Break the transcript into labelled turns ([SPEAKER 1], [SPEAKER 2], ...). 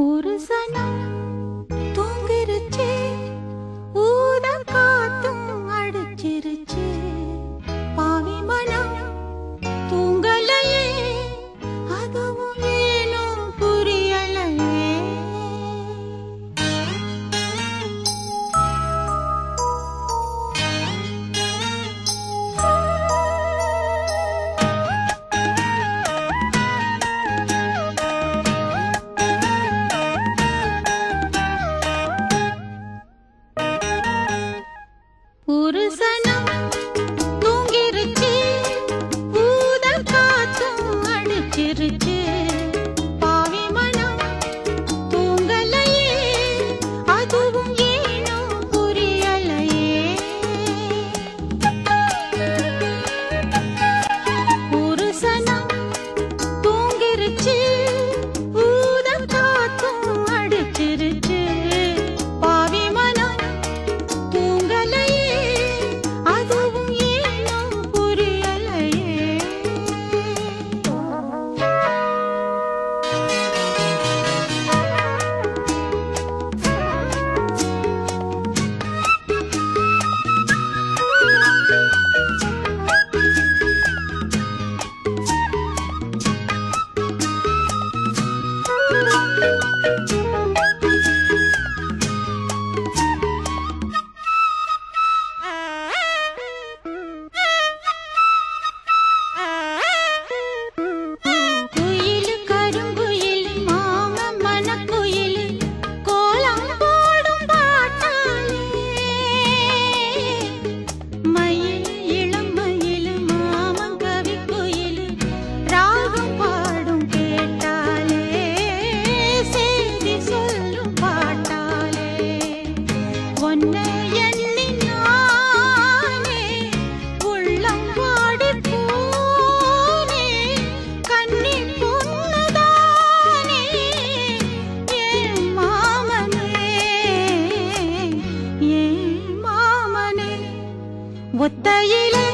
[SPEAKER 1] ஒரு சனம் ஒரு சனம் தூங்கிருச்சு ஊத காத்தும் அடிச்சிருச்சு. முத்தையிலே